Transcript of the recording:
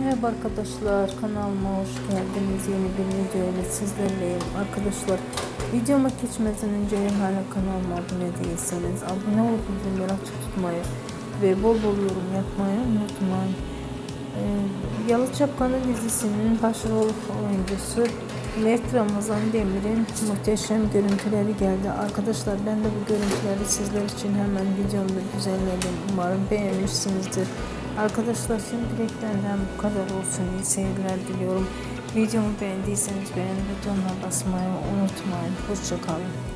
Merhaba arkadaşlar kanalıma hoş geldiniz. Yeni bir video ile sizlerleyim. Arkadaşlar videoma geçmeden önce hala kanalıma abone değilseniz abone olup bildirimleri açık tutmayı ve bol bol yorum yapmayı unutmayın. Ee, Yalı Çapkanı dizisinin başrol oyuncusu Mert Ramazan Demir'in muhteşem görüntüleri geldi. Arkadaşlar ben de bu görüntüleri sizler için hemen videomda düzenledim. Umarım beğenmişsinizdir. Arkadaşlar şimdilik benden bu kadar olsun. İyi seyirler diliyorum. Videomu beğendiyseniz beğeni butonuna basmayı unutmayın. Hoşçakalın.